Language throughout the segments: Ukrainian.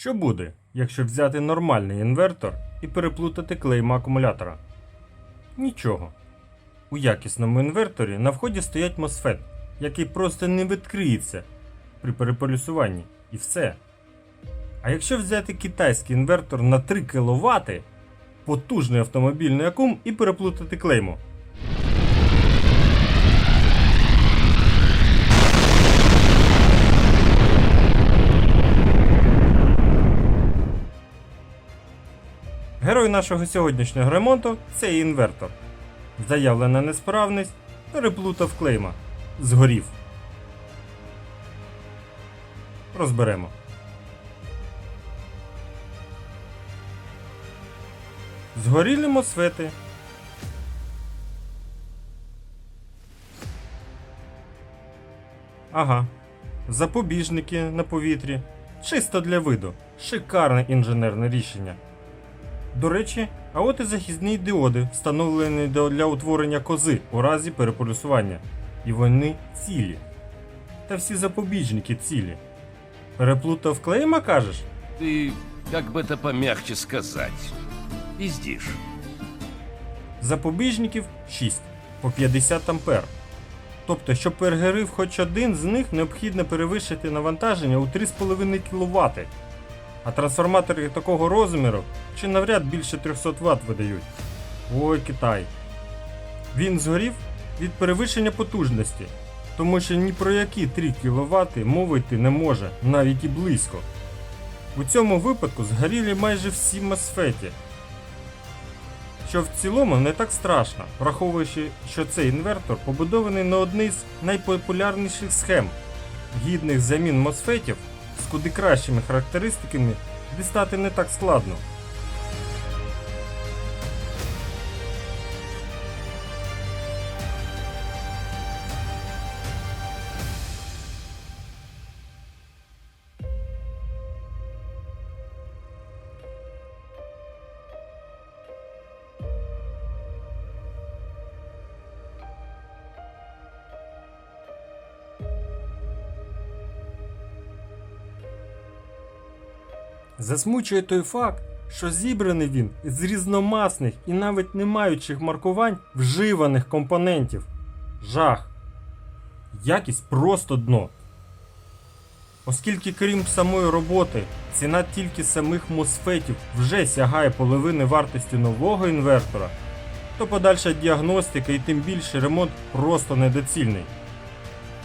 Що буде, якщо взяти нормальний інвертор і переплутати клейма акумулятора? Нічого. У якісному інверторі на вході стоять MOSFET, який просто не відкриється при переполюсуванні, і все. А якщо взяти китайський інвертор на 3 кВт, потужний автомобільний акум і переплутати клеймо. Герой нашого сьогоднішнього ремонту це інвертор. Заявлена несправність переплутав клейма. Згорів. Розберемо. Згорілі мосфети. Ага. Запобіжники на повітрі. Чисто для виду. Шикарне інженерне рішення. До речі, а от і захисні діоди, встановлені до- для утворення кози у разі переполюсування. І вони цілі. Та всі запобіжники цілі. Переплутав клейма, кажеш? Ты, как бы это помягче сказать, пиздишь. Запобіжників 6 по 50 ампер. Тобто, щоб перегорів хоч один з них, необхідно перевищити навантаження у 3,5 кВт. А трансформатори такого розміру чи навряд більше 300 Вт видають. Ой, Китай. Він згорів від перевищення потужності, тому що ні про які 3 кВт мови йти не може, навіть і близько. У цьому випадку згоріли майже всі мосфеті, що в цілому не так страшно, враховуючи, що цей інвертор побудований на одній з найпопулярніших схем, гідних замін мосфетів куди кращими характеристиками дістати не так складно. Засмучує той факт, що зібраний він з різномасних і навіть не маючих маркувань вживаних компонентів. Жах. Якість просто дно. Оскільки крім самої роботи, ціна тільки самих мосфетів вже сягає половини вартості нового інвертора, то подальша діагностика і тим більше ремонт просто недоцільний.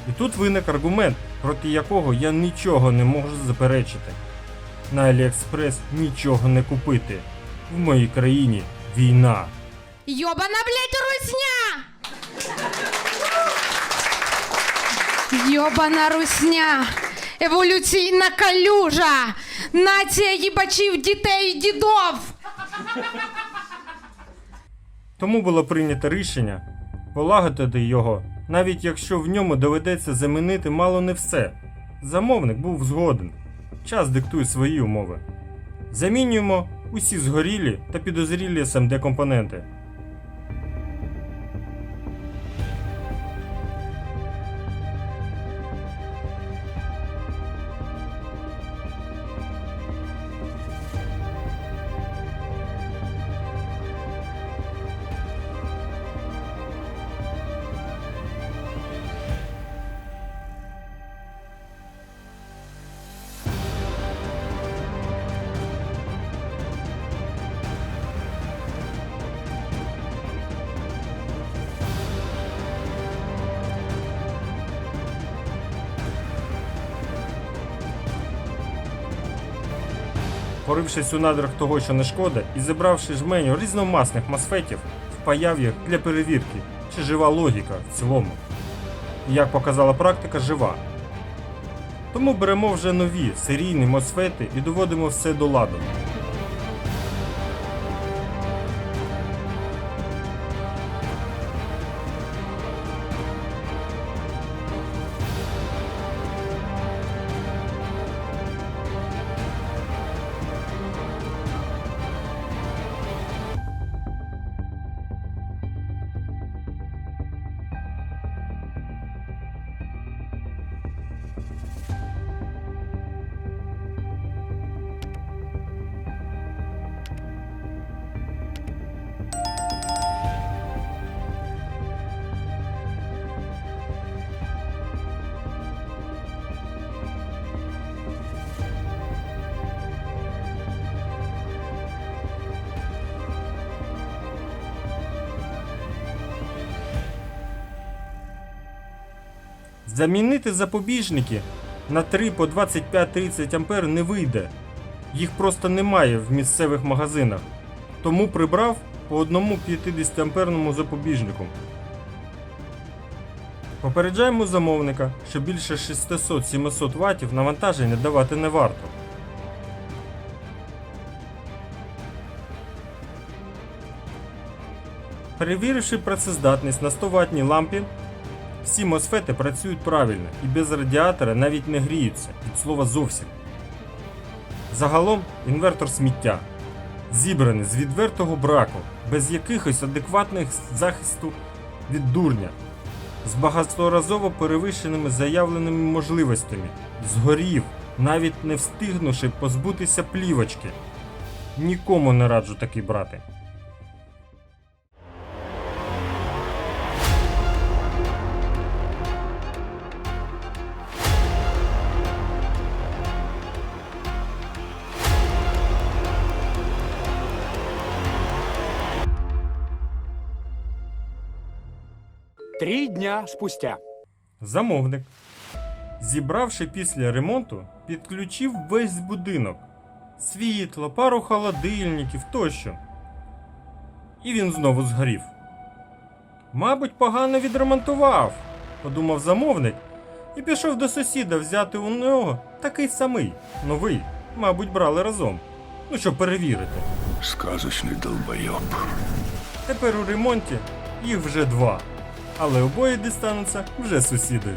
І тут виник аргумент, проти якого я нічого не можу заперечити. На Аліекспрес нічого не купити. В моїй країні війна. Ёбана, блядь, русня! Йобана русня! Еволюційна калюжа! Нація їбачів дітей і дідов! Тому було прийнято рішення полагодити його, навіть якщо в ньому доведеться замінити мало не все. Замовник був згоден. Час диктує свої умови. Замінюємо усі згорілі та підозрілі SMD компоненти. Порившись у надрах того, що не шкода, і зібравши жменю різномасних масфетів, впаяв їх для перевірки, чи жива логіка в цілому. І як показала практика, жива. Тому беремо вже нові серійні мосфети і доводимо все до ладу. Замінити запобіжники на 3 по 25-30 ампер не вийде. Їх просто немає в місцевих магазинах. Тому прибрав по одному 50 амперному запобіжнику. Попереджаємо замовника, що більше 600-700 Вт навантаження давати не варто. Перевіривши працездатність на 100 ватній лампі, всі мосфети працюють правильно і без радіатора навіть не гріються, від слова зовсім. Загалом інвертор сміття, зібраний з відвертого браку, без якихось адекватних захисту від дурня, з багаторазово перевищеними заявленими можливостями, згорів, навіть не встигнувши позбутися плівочки. Нікому не раджу такий брати. Три дня спустя. Замовник, зібравши після ремонту, підключив весь будинок, світло, пару холодильників тощо. І він знову згорів. Мабуть, погано відремонтував, подумав замовник, і пішов до сусіда взяти у нього такий самий, новий, мабуть, брали разом. Ну, щоб перевірити. Сказочный долбоеб. Тепер у ремонті їх вже два, але обоє дістануться вже сусідові.